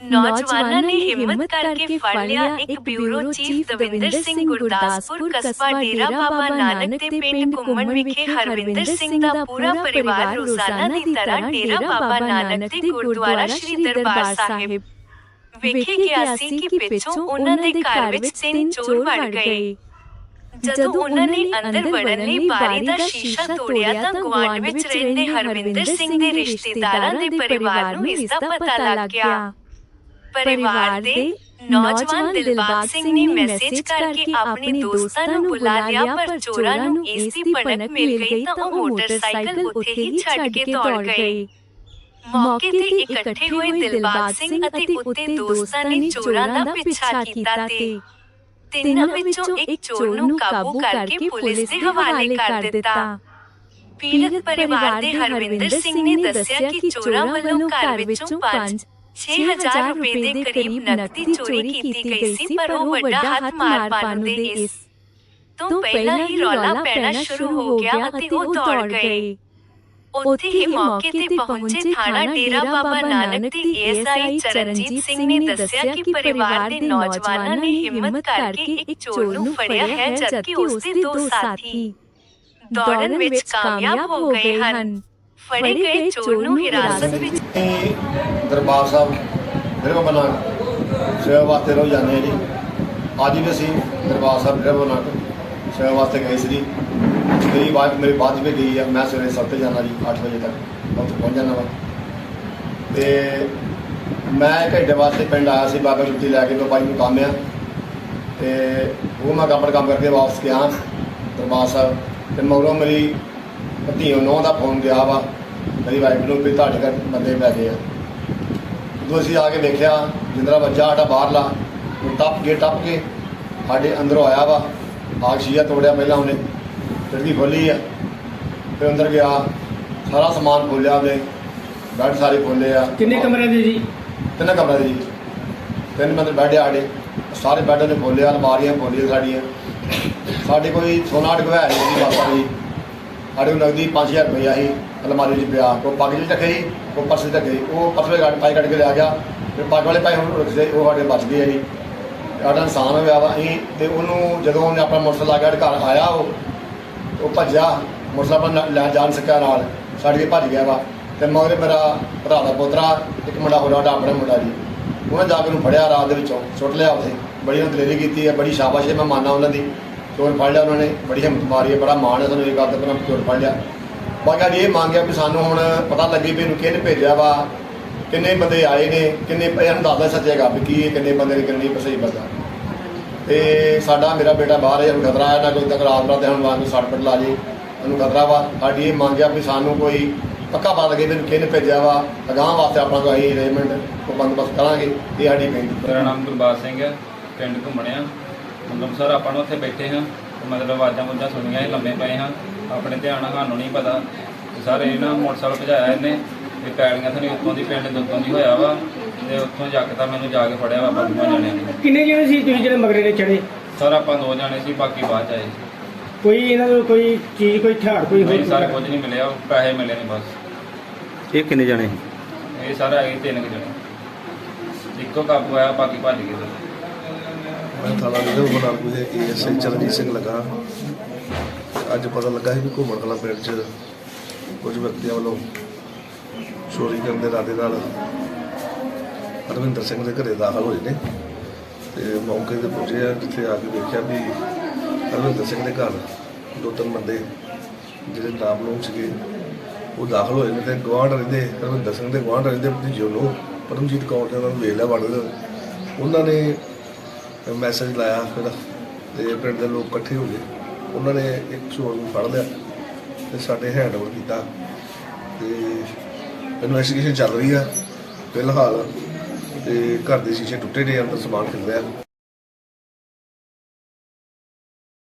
ਨੌਜਵਾਨਾਂ ਨੇ ਹਿੰਮਤ ਕਰਕੇ ਫੜ ਲਿਆ ਇੱਕ ਬਿਊਰੋ ਚੀਫ ਦਵਿੰਦਰ ਸਿੰਘ ਗੁਰਦਾਸਪੁਰ ਕਸਬਾ ਡੇਰਾ ਬਾਬਾ ਨਾਨਕ ਤੇ ਪਿੰਡ ਘੁੰਮਣ ਵਿਖੇ ਹਰਵਿੰਦਰ ਸਿੰਘ ਦਾ ਪੂਰਾ ਪਰਿਵਾਰ ਰੋਜ਼ਾਨਾ ਦੀ ਤਰ੍ਹਾਂ ਡੇਰਾ ਬਾਬਾ ਨਾਨਕ ਤੇ ਗੁਰਦੁਆਰਾ ਸ਼੍ਰੀ ਦਰਬਾਰ ਸਾਹਿਬ ਵੇਖੇ ਗਿਆ ਸੀ ਕਿ ਪਿੱਛੋਂ ਉਹਨਾਂ ਦੇ ਘਰ ਵਿੱਚ ਤਿੰਨ ਚੋਰ ਵੜ ਗਏ ਜਦੋਂ ਉਹਨਾਂ ਨੇ ਅੰਦਰ ਵੜਨ ਲਈ ਬਾਰੀ ਦਾ ਸ਼ੀਸ਼ਾ ਤੋੜਿਆ ਤਾਂ ਗੁਆਂਢ ਵਿੱਚ ਰਹਿੰਦੇ ਹਰਵਿੰਦਰ ਸਿੰਘ ਦੇ ਰਿਸ਼ਤੇਦਾਰਾਂ ਦੇ ਪਰਿਵਾਰ ਨੂੰ ਇਸ ਦਾ ਪਤਾ ਲੱਗ ਗਿਆ ਪਰਿਵਾਰ ਦੇ ਨੌਜਵਾਨ ਦਿਲਬਾਗ ਸਿੰਘ ਨੇ ਮੈਸੇਜ ਕਰਕੇ ਆਪਣੇ ਦੋਸਤਾਂ ਨੂੰ ਬੁਲਾ ਲਿਆ ਪਰ ਚੋਰਾਂ ਨੂੰ ਇਸ ਦੀ ਭਣਕ ਮਿਲ ਗਈ ਤਾਂ ਉਹ ਮੋਟਰਸਾਈਕਲ ਉੱਥੇ ਹੀ ਛੱਡ ਕੇ ਦੌੜ ਗਏ ਮੌਕੇ ਤੇ ਇਕੱਠੇ ਹੋਏ ਦਿਲਬਾਗ ਸਿੰਘ ਅਤੇ ਉੱਤੇ ਦੋਸਤਾਂ ਨੇ ਚੋਰਾਂ ਦਾ ਪਿੱਛਾ ਕੀਤਾ ਤੇ ਤਿੰਨਾਂ ਵਿੱਚੋਂ ਇੱਕ ਚੋਰ ਨੂੰ ਕਾਬੂ ਕਰਕੇ ਪੁਲਿਸ ਦੇ ਹਵਾਲੇ ਕਰ ਦਿੱਤਾ ਪੀੜਤ ਪਰਿਵਾਰ ਦੇ ਹਰਵਿੰਦਰ ਸਿੰਘ ਨੇ ਦੱਸਿਆ ਕਿ ਚੋਰਾਂ ਵੱਲੋਂ ਘਰ ਵਿੱਚੋਂ 5 6000 ਰੁਪਏ ਦੇ ਕਰੀਬ ਨਕਦੀ ਚੋਰੀ ਕੀਤੀ ਗਈ ਸੀ ਪਰ ਉਹ ਵੱਡਾ ਹੱਥ ਮਾਰ ਪਾਉਂਦੇ ਇਸ ਤੋਂ ਪਹਿਲਾਂ ਹੀ ਰੌਲਾ ਪੈਣਾ ਸ਼ੁਰੂ ਹੋ ਗਿਆ ਅਤੇ ਉਹ ਦੌੜ ਗਏ ਉੱਥੇ ਹੀ ਮੌਕੇ ਤੇ ਪਹੁੰਚੇ ਥਾਣਾ ਡੇਰਾ ਬਾਬਾ ਨਾਨਕ ਦੇ ਏਐਸਆਈ ਚਰਨਜੀਤ ਸਿੰਘ ਨੇ ਦੱਸਿਆ ਕਿ ਪਰਿਵਾਰ ਦੇ ਨੌਜਵਾਨਾਂ ਨੇ ਹਿੰਮਤ ਕਰਕੇ ਇੱਕ ਚੋਰ ਨੂੰ ਫੜਿਆ ਹੈ ਜਦਕਿ ਉਸ ਦੇ ਦੋ ਸਾਥੀ ਦੌੜਨ ਵਿੱਚ ਕਾਮਯਾਬ ਹੋ ਗਏ ਹਨ ਫੜੇ ਗਏ ਚੋਰ ਨੂੰ ਹਿਰਾਸਤ ਵਿੱਚ। ਅਸੀਂ ਦਰਬਾਰ ਸਾਹਿਬ ਮੇਰੇ ਕੋਲ ਬਣਾ ਸੇਵਾ ਵਾਸਤੇ ਰੋ ਜਾਂਦੇ ਹਾਂ ਜੀ। ਅੱਜ ਵੀ ਅਸੀਂ ਦਰਬਾਰ ਸਾਹਿਬ ਮੇਰੇ ਬਣਾ ਸੇਵਾ ਵਾਸਤੇ ਗਏ ਸੀ ਜੀ। ਮੇਰੀ ਬਾਤ ਮੇਰੀ ਬਾਤ ਵੀ ਗਈ ਆ। ਮੈਂ ਸਵੇਰੇ ਸੱਤ ਜਾਣਾ ਜੀ 8 ਵਜੇ ਤੱਕ। ਉੱਥੇ ਪਹੁੰਚ ਜਾਣਾ ਵਾ। ਤੇ ਮੈਂ ਘੰਟੇ ਵਾਸਤੇ ਪਿੰਡ ਆਇਆ ਸੀ ਬਾਬਾ ਜੁੱਤੀ ਲੈ ਕੇ ਤੋਂ ਭਾਈ ਨੂੰ ਕੰਮ ਆ। ਤੇ ਉਹ ਮੈਂ ਆਪਣਾ ਕੰਮ ਕਰਕੇ ਵਾਪਸ ਗਿਆ ਦਰਬਾਰ ਸਾਹਿਬ। ਤੇ ਮਗਰੋਂ ਮੇਰੀ ਪਤੀ ਨੌ ਦਾ ਫੋਨ ਗਿਆ ਵਾ ਮੇਰੀ ਵਾਈਫ ਨੂੰ ਵੀ ਤੁਹਾਡੇ ਘਰ ਬੰਦੇ ਪੈ ਗਏ ਆ। ਜਦੋਂ ਅਸੀਂ ਆ ਕੇ ਵੇਖਿਆ ਜਿੰਦਰਾ ਬੱਚਾ ਸਾਡਾ ਬਾਹਰਲਾ ਉਹ ਟੱਪ ਕੇ ਟੱਪ ਕੇ ਸਾਡੇ ਅੰਦਰੋਂ ਆਇਆ ਵਾ ਆਗ ਸ਼ੀਆ ਤੋੜਿਆ ਪਹਿਲਾਂ ਉਹਨੇ ਖਿੜਕੀ ਖੋਲੀ ਆ। ਫਿਰ ਅੰਦਰ ਗਿਆ ਸਾਰਾ ਸਮਾਨ ਖੋਲਿਆ ਉਹਨੇ ਬੈੱਡ ਸਾਰੇ ਖੋਲੇ ਆ। ਕਿੰਨੇ ਕਮਰੇ ਦੇ ਜੀ? ਤਿੰਨ ਕਮਰੇ ਦੇ ਜੀ। ਤਿੰਨ ਮਤਲਬ ਬੈੱਡ ਆ ਸਾਡੇ ਸਾਰੇ ਬੈੱਡ ਨੇ ਖੋਲਿਆ ਅਲਮਾਰੀਆਂ ਖੋਲੀਆਂ ਸਾਡੀਆਂ। ਸਾਡੇ ਕੋਈ ਸੋਨਾ ਅਟਕਵਾਇਆ ਨਹੀਂ ਬਾਬਾ ਜੀ। ਸਾਡੇ ਕੋਲ ਨਗਦੀ 5000 ਰੁਪਇਆ ਸੀ, ਅਲਮਾਰੀ 'ਚ ਪਿਆ ਕੋ ਪੱਗ 'ਚ ਰੱਖੇ ਸੀ ਕੋ ਪਰਸ 'ਚ ਰੱਖੇ ਸੀ। ਉਹ ਪਰਸ ਵਿੱਚ ਪਾਈ ਕੱਢ ਕੇ ਲਿਆ ਗਿਆ, ਫਿਰ ਪੱਗ ਵਾਲੇ ਪਾਈ ਹੁਣ ਰੱਖਦੇ ਉਹ ਸਾਡੇ ਬਚ ਗਏ ਆ ਜੀ। ਸਾਡਾ ਇਨਸਾਨ ਹੋਇਆ ਵਾ, ਅਸੀਂ ਤੇ ਉਹਨੂੰ ਜਦੋਂ ਉਹਨੇ ਆਪਣਾ ਮੋਟਰਸਾਈਕਲ ਲਾ ਕੇ ਘਰ ਆਇਆ, ਉਹ ਉਹ ਭੱਜਿਆ, ਮੋਟਰਸਾਈਕਲ ਆਪਣਾ ਲੈ ਜਾਣ ਸਕਿਆ ਨਾਲ ਛੱਡ ਕੇ ਭੱਜ ਗਿਆ ਵਾ। ਤੇ ਮਗਰ ਮੇਰਾ ਭਰਾ ਦਾ ਪੋਤਰਾ, ਇੱਕ ਮੁੰਡਾ ਹੋਰ ਸਾਡਾ ਆਪਣਾ ਮੁੰਡਾ ਜੀ। ਉਹਨੇ ਜਾ ਕੇ ਉਹਨੂੰ ਫੜਿਆ ਰਾਤ ਦੇ ਵਿੱਚੋਂ, ਸੁੱਟ ਲਿਆ ਉੱਥੇ। ਬੜੀ ਉਹਨੇ ਦਲੇਰੀ ਕੀਤੀ ਹੈ, ਬੜੀ ਸ਼ਾਬਾਸ਼ ਹੈ ਮੈਂ ਮੰਨਦਾ ਉਹਨਾਂ ਦੀ। ਚੋਰ ਫੜ ਲਿਆ ਉਹਨਾਂ ਨੇ, ਬੜੀ ਹਿੰਮਤ ਮਾਰੀ ਹੈ, ਬੜਾ ਮਾਣ ਹੈ ਸਾਨੂੰ ਇਹ ਗੱਲ ਤੇ ਪਰ ਚੋਰ ਫੜ ਲਿਆ। ਬਾਕੀ ਅੱਜ ਇਹ ਮੰਗਿਆ ਵੀ ਸਾਨੂੰ ਹੁਣ ਪਤਾ ਲੱਗੇ ਵੀ ਇਹਨੂੰ ਕਿਹਨੇ ਭੇਜਿਆ ਵਾ, ਕਿੰਨੇ ਬੰਦੇ ਆਏ ਨੇ, ਕਿੰਨੇ ਇਹਨਾਂ ਦੱਸਦਾ ਸੱਚੇਗਾ ਵੀ ਕੀ ਇਹ ਕਿੰਨੇ ਬੰਦੇ ਨੇ, ਕਿੰਨੇ ਸਹੀ ਬੰਦਾ। ਤੇ ਸਾਡਾ, ਮੇਰਾ ਬੇਟਾ ਬਾਹਰ ਹੈ ਉਹਨੂੰ ਖਤਰਾ ਹੈ, ਨਾ ਕੋਈ ਤੱਕ ਰਾਤ ਰਾਤ ਹੁਣ ਵਾਂਗ ਸੱਟ ਪਿੱਟ ਲਾ ਜੇ ਉਹਨੂੰ ਖਤਰਾ ਵਾ। ਸਾਡੀ ਇਹ ਮੰਗਿਆ ਵੀ ਸਾਨੂੰ ਕੋਈ ਪੱਕਾ ਪਤਾ ਲੱਗੇ ਵੀ ਇਹਨੂੰ ਕਿਹਨੇ ਭੇਜਿਆ ਵਾ। ਅਗਾਂਹ ਵਾਸਤੇ ਆਪਣਾ ਕੋਈ ਅਰੇਂਜਮੈਂਟ ਕੋ ਬੰਦੋਬਸਤ ਕਰਾਂਗੇ, ਇਹ ਸਾਡੀ ਬੇਨਤੀ ਮੇਰਾ ਨਾਮ ਗੁਰਬਾਜ ਸਿੰਘ ਹੈ, ਪਿੰਡ ਘੁੰਮਣਿਆ। ਮਤਲਬ ਸਰ ਆਪਾਂ ਨੂੰ ਉੱਥੇ ਬੈਠੇ ਹਾਂ ਤੇ ਮਤਲਬ ਆਵਾਜ਼ਾਂ ਮੁੱਜਾਂ ਸੁਣੀਆਂ ਇਹ ਲੰਮੇ ਪਏ ਹਾਂ। ਆਪਣੇ ਧਿਆਨ ਨਾਲ ਸਾਨੂੰ ਨਹੀਂ ਪਤਾ। ਤੇ ਸਰ ਇਹ ਨਾ ਮੋਟਰਸਾਈਕਲ ਭਜਾਇਆ ਇਹਨੇ ਇਹ ਪੈੜੀਆਂ ਥਣੀ ਉੱਤੋਂ ਦੀ ਪਿੰਡ ਦੇ ਉੱਤੋਂ ਦੀ ਹੋਇਆ ਵਾ ਤੇ ਉੱਥੋਂ ਜੱਕ ਤਾਂ ਮੈਨੂੰ ਜਾ ਕੇ ਫੜਿਆ ਵਾ ਜਣਿਆਂ ਨੇ। ਕਿੰਨੇ ਜਣੇ ਸੀ ਤੁਸੀਂ ਜਿਹੜੇ ਮਗਰੇ ਦੇ ਚੜੇ? ਸਰ ਆਪਾਂ ਦੋ ਜਾਣੇ ਸੀ ਬਾਕੀ ਬਾਅਦ ਚ ਆਏ ਸੀ। ਕੋਈ ਇਹਨਾਂ ਨੂੰ ਕੋਈ ਚੀਜ਼ ਕੋਈ ਹਥਿਆਰ ਕੋਈ ਨਹੀਂ ਸਰ ਹੋਰ ਕੁਝ ਨਹੀਂ ਮਿਲਿਆ ਉਹ ਪੈਸੇ ਮਿਲੇ ਨੇ ਬਸ। ਇਹ ਕਿੰਨੇ ਜਾਣੇ ਸੀ? ਇਹ ਸਾਰਾ ਹੈਗੇ ਤਿੰਨ ਕੁ ਜਣੇ। ਇੱਕੋ ਕਾਬੂ ਆਇਆ ਬਾਕੀ ਭੱਜ ਗਏ ਸਰ। ਮੈਂ ਥਾਣਾ ਨਿਗਮ ਬਨਾਰਪੁਰ ਦੇ ਏਐਸਆਈ ਚਰਨਜੀਤ ਸਿੰਘ ਲੱਗਾ। ਅੱਜ ਪਤਾ ਲੱਗਾ ਸੀ ਕਿ ਘੁੰਮਣ ਕਲਾ ਪਿੰਡ 'ਚ ਕੁਝ ਵਿਅਕਤੀਆਂ ਵੱਲੋਂ ਚੋਰੀ ਕਰਨ ਦੇ ਇਰਾਦੇ ਨਾਲ ਹਰਵਿੰਦਰ ਸਿੰਘ ਦੇ ਘਰੇ ਦਾਖਲ ਹੋਏ ਨੇ। ਤੇ ਮੌਕੇ ਤੇ ਪਹੁੰਚੇ ਆ, ਜਿੱਥੇ ਆ ਕੇ ਦੇਖਿਆ ਵੀ ਹਰਵਿੰਦਰ ਸਿੰਘ ਦੇ ਘਰ ਦੋ ਤਿੰਨ ਬੰਦੇ ਜਿਹੜੇ ਨਾਮਲੂਮ ਸੀਗੇ, ਉਹ ਦਾਖਲ ਹੋਏ ਨੇ ਤੇ ਗਵਾਂਢ ਰਹਿੰਦੇ ਹਰਵਿੰਦਰ ਸਿੰਘ ਦੇ ਗਵਾਂਢ ਰਹਿੰਦੇ ਭਤੀਜੇ ਨੂੰ ਪਰਮਜੀਤ ਕੌਰ ਦੇ ਉਹਨਾਂ ਨੂੰ ਵੇਖ ਲਿਆ ਵੜਦੇ ਉਹਨਾਂ ਨੇ ਮੈਸੇਜ ਲਾਇਆ ਫਿਰ ਤੇ ਪਿੰਡ ਦੇ ਲੋਕ ਇਕੱਠੇ ਹੋ ਗਏ, ਉਹਨਾਂ ਨੇ ਇੱਕ ਚੋਰ ਨੂੰ ਫੜ ਲਿਆ ਤੇ ਸਾਡੇ ਹੈਂਡਓਵਰ ਕੀਤਾ ਤੇ ਇਨਵੈਸਟੀਗੇਸ਼ਨ ਚੱਲ ਰਹੀ ਆ ਫਿਲਹਾਲ ਤੇ ਘਰ ਦੇ ਸ਼ੀਸ਼ੇ ਟੁੱਟੇ ਨੇ, ਅੰਦਰ ਸਮਾਨ ਖਿਲ